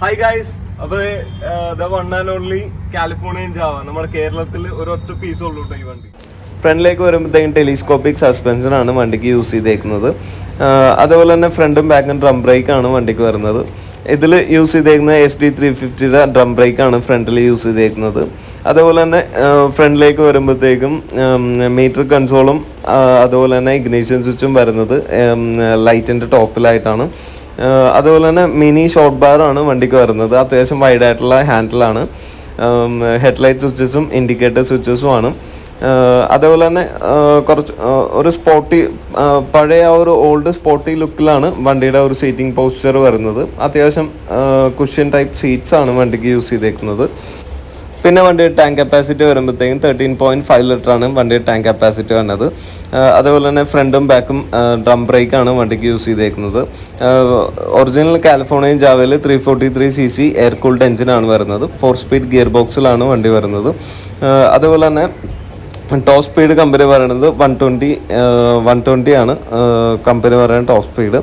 Hi guys അത് the one and only Californian Jawa നമ്മുടെ കേരളത്തിൽ ഒരൊറ്റ പീസ് ഉള്ളൂ ഈ വണ്ടി. ഫ്രണ്ടിലേക്ക് വരുമ്പോഴത്തേക്കും ടെലിസ്കോപ്പിക് സസ്പെൻഷൻ ആണ് വണ്ടിക്ക് യൂസ് ചെയ്തേക്കുന്നത്. അതേപോലെ തന്നെ ഫ്രണ്ടും ബാക്കും ഡ്രം ബ്രേക്ക് ആണ് വണ്ടിക്ക് വരുന്നത്. ഇതിൽ യൂസ് ചെയ്തേക്കുന്നത് എസ് ഡി ത്രീ ഫിഫ്റ്റിയുടെ ഡ്രം ബ്രേക്ക് ആണ് ഫ്രണ്ടിൽ യൂസ് ചെയ്തേക്കുന്നത്. അതുപോലെ തന്നെ ഫ്രണ്ടിലേക്ക് വരുമ്പോഴത്തേക്കും മീറ്റർ കൺസോളും അതുപോലെ തന്നെ ഇഗ്നീഷ്യൻ സ്വിച്ചും വരുന്നത് ലൈറ്റിന്റെ ടോപ്പിലായിട്ടാണ് അതുപോലെ തന്നെ മിനി ഷോർട്ട് ബാറാണ് വണ്ടിക്ക് വരുന്നത്. അത്യാവശ്യം വൈഡ് ആയിട്ടുള്ള ഹാൻഡിലാണ് ഹെഡ്ലൈറ്റ് സ്വിച്ചസും ഇൻഡിക്കേറ്റർ സ്വിച്ചസും ആണ്. അതേപോലെ തന്നെ കുറച്ച് ഒരു സ്പോട്ടി പഴയ ആ ഒരു ഓൾഡ് സ്പോട്ടി ലുക്കിലാണ് വണ്ടിയുടെ ഒരു സീറ്റിംഗ് പോസ്ചർ വരുന്നത്. അത്യാവശ്യം കുഷ്യൻ ടൈപ്പ് സീറ്റ്സ് ആണ് വണ്ടിക്ക് യൂസ് ചെയ്തേക്കുന്നത്. പിന്നെ വണ്ടിയുടെ ടാങ്ക് കപ്പാസിറ്റി വരുമ്പോഴത്തേക്കും തേർട്ടീൻ പോയിന്റ് ഫൈവ് ലിറ്റർ ആണ് വണ്ടിയുടെ ടാങ്ക് കപ്പാസിറ്റി വരുന്നത് ആഹ് അതേപോലെ തന്നെ ഫ്രണ്ടും ബാക്കും ഡ്രം ബ്രേക്ക് ആണ് വണ്ടിക്ക് യൂസ് ചെയ്തേക്കുന്നത്. Original Californian ജാവയിൽ three forty three C C air cooled എഞ്ചിനാണ് വരുന്നത്. ഫോർ സ്പീഡ് ഗിയർ ബോക്സിലാണ് വണ്ടി വരുന്നത്. അതുപോലെ തന്നെ ടോപ്പ് സ്പീഡ് കമ്പനി പറയുന്നത് വൺ ട്വന്റി വൺ ട്വന്റി ആണ്. കമ്പനി പറയുന്നത് ടോപ്പ് സ്പീഡ്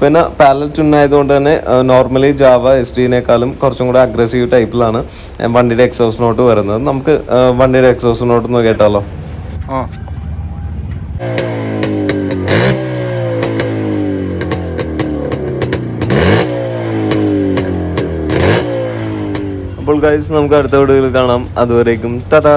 പിന്നെ പാലറ്റ് ട്യൂൺ ആയതുകൊണ്ട് തന്നെ നോർമലി ജാവ എസ് ഡിനേക്കാളും കുറച്ചും കൂടെ അഗ്രസീവ് ടൈപ്പിലാണ് വണ്ടിയുടെ എക്സോസ് നോട്ട് വരുന്നത്. നമുക്ക് വണ്ടിയുടെ എക്സോസ് നോട്ട് ഒന്ന് കേട്ടാലോ? ആ. അപ്പോൾ ഗൈസ് നമുക്ക് അടുത്ത വീഡിയോയിൽ കാണാം. അതുവരേക്കും തടാ